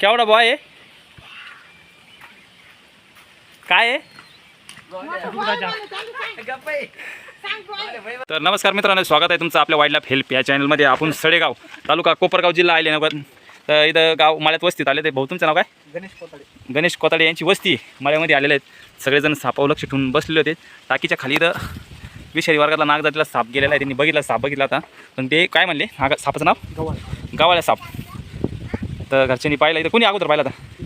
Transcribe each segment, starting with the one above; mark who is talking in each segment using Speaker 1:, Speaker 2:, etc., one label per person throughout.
Speaker 1: केवढा बॉय आहे? काय आहे? तर नमस्कार मित्रांनो स्वागत आहे तुमचं आपल्या वाईल्ड लाईफ हेल्प या चॅनलमध्ये आपण सडेगाव तालुका कोपरगाव जिल्हा आले नगर तर इथं गाव माळ्यात वस्तीत आले ते भाऊ तुमचं नाव काय?
Speaker 2: गणेश कोताडे
Speaker 1: गणेश कोताडे यांची वस्ती माळ्यामध्ये आलेले आहेत. सगळेजण सापावर लक्ष ठेवून बसलेले होते. टाकीच्या खाली इथं विषारी वर्गातला नागजातीला साप गेलेला आहे. त्यांनी बघितला साप बघितला होता पण ते काय म्हणले? हा सापाचं नाव? गावाला साप. तर घरच्यांनी पाहिलं इथं. कोणी अगोदर पाहिला होता?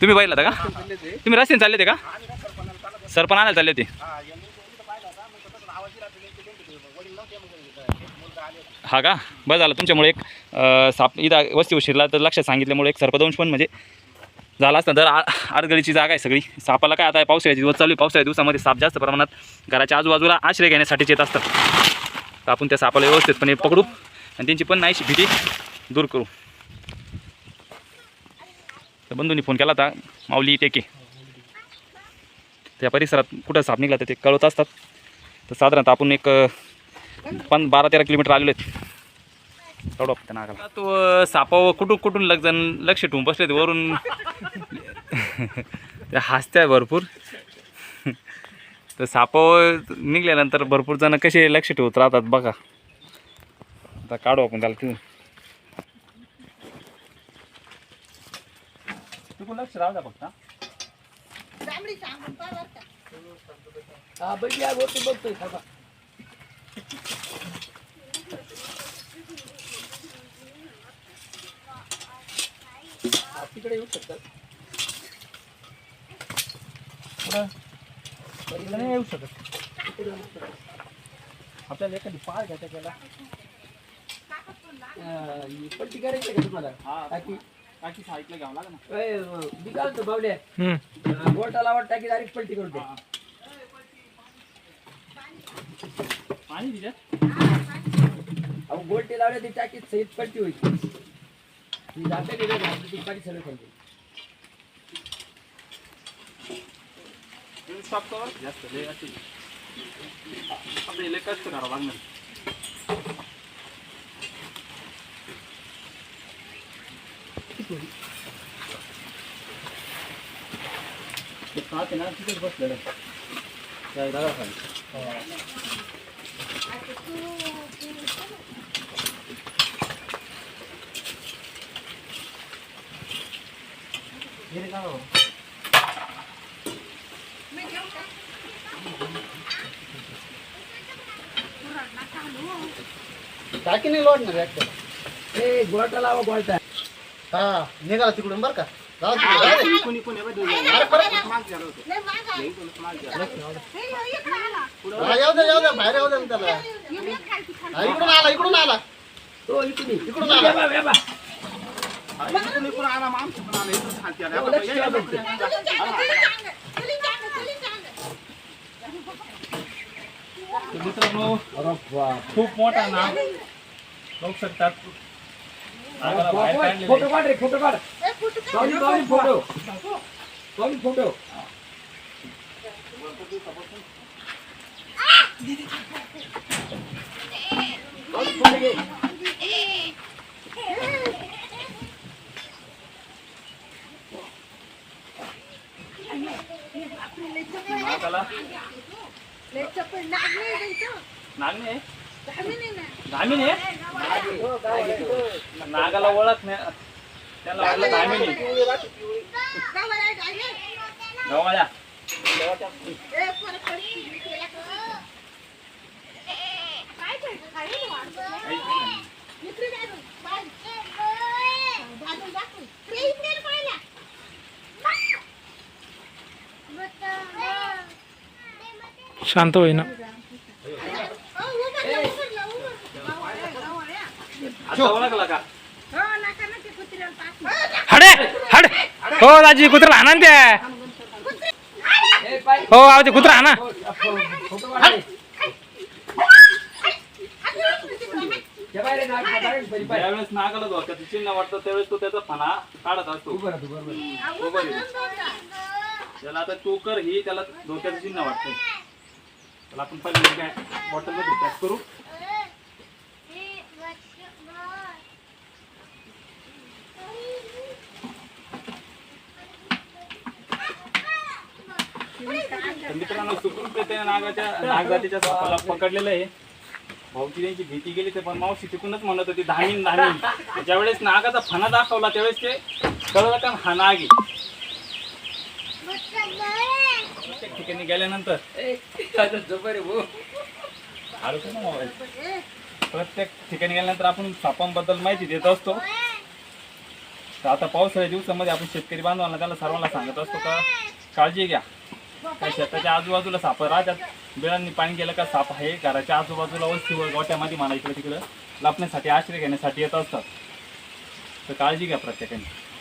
Speaker 1: तुम्ही पाहिला होता का? तुम्ही रस्त्याने चालले होते का? सरपण आणायला चालले होते. हा का? बरं झालं. तुमच्यामुळे एक साप इथं वस्ती उशीरला तर लक्षात सांगितल्यामुळे एक सर्पदंश पण म्हणजे झाला असता. तर आ- जागा आहे सगळी. सापाला काय आता आहे, पावसाळ्याची दिवस चालू आहे. पावसाळ्या दिवसामध्ये साप जास्त प्रमाणात घराच्या आजूबाजूला आश्रय घेण्यासाठी येत असतात. तर आपण त्या सापाला व्यवस्थितपणे पकडू आणि त्यांची पण नाहीशी भीती दूर करू. तर बंधूंनी फोन केला होता. माऊली टेके त्या परिसरात कुठं साप निघाला तर ते कळवत असतात. तर साधारणतः आपण एक पण बारा तेरा किलोमीटर आलेलो आहेत. तेवढं फक्त नागाला तो अं, कुठून कुठून लग जण लक्ष ठेवून बसले ते वरून. त्या हसत्या भरपूर. तर सापावं निघल्यानंतर भरपूर जण कसे लक्ष ठेवत राहतात बघा. आता काढू आपण त्याला तिथून तू लक्ष राहू द्या फक्त
Speaker 2: हा. बघ या गोष्टी बघतोय हा, तिकडे येऊ शकतात
Speaker 1: इकडे नाही येऊ शकत. आपल्याला एखादी पाळ
Speaker 2: अं, ही पट्टी करायची आहे का तुम्हाला?
Speaker 1: हा.
Speaker 2: टाकी
Speaker 1: काकी साईडला घ्यावं लागेल ना.
Speaker 2: ए, बावड्या? टाकी डायरेक्ट पलटी
Speaker 1: पाणी दिल्यात
Speaker 2: अहो गोलटी लावल्या ती टाकीत सहित पलटी होईल. ती जाते की नाही, ती पाणी सगळं खाली
Speaker 1: स्टॉप कर जास्त लय असेल आपल्याला लय कष्ट करावं लागणार ते पाहते ना तिथेच बसलेलं. हे?
Speaker 3: टाकी नाही एकट्याला
Speaker 2: ए गोटा लावा गोटा
Speaker 3: हा निघाला तिकडून बरं का जाऊ तिकडे, जाऊ दे.
Speaker 4: कोणी कोणी अबे दोन
Speaker 3: अरे परत
Speaker 4: माग झालं होतं
Speaker 3: हा, येऊ दे येऊ दे बाहेर येऊ दे ना त्याला हा, इकडून आला इकडून आला
Speaker 2: तो इकडे
Speaker 3: इकडून आला.
Speaker 4: कोणी कोण आला मग आमचं पण आलं इथं खालती आलं.
Speaker 2: हो, लक्ष द्या बघते.
Speaker 1: तर मित्रांनो खूप मोठा नाव बघू शकतात ફોટો
Speaker 2: કાઢ રે ફોટો કાઢ sorry sorry photo sorry photo નાગને નાગને નાગને
Speaker 1: नागाला ओळख नाही. त्याला वाटलं धामीण आहे. गव्हाळ्या
Speaker 5: शांत होईना
Speaker 1: आता ओळखला का
Speaker 5: हडे हड. हो दाजी कुत्रा आणा ना त्या. हो आव ते कुत्रा आणा.
Speaker 1: ज्यावेळेस नागाला धोक्याचं चिन्ह वाटतं त्यावेळेस तो त्याचा फणा काढत असतो. त्याला आता टोकर ही त्याला धोक्याचं चिन्ह वाटतंय. त्याला आपण पहिले काय बॉटलमध्ये पॅक करू. तर मित्रांनो त्या नागाच्या नागजातीच्या सापाला पकडलेलं आहे. भाऊची त्यांची भीती गेली ते पण मावशी चुकूनच म्हणत होती धामीन धामीन. ज्यावेळेस नागाचा फणा दाखवला त्यावेळेस ते कळलं का हा नाग आहे. प्रत्येक ठिकाणी गेल्यानंतर
Speaker 2: ए,
Speaker 1: ना मोबाईल प्रत्येक ठिकाणी गेल्यानंतर आपण सापांबद्दल माहिती देत असतो. तर आता पावसाळ्या दिवसामध्ये आपण शेतकरी बांधवांना त्याला सर्वांना सांगत असतो का काळजी घ्या. त्या शेताच्या आजूबाजूला साप राहतात. बिळांनी पाणी गेलं का साप आहे. घराच्या आजूबाजूला वस्तीवर गोट्यामध्ये म्हणा इकडे तिकडं. लपण्यासाठी आश्रय घेण्यासाठी येत असतात. तर काळजी घ्या प्रत्येकाने.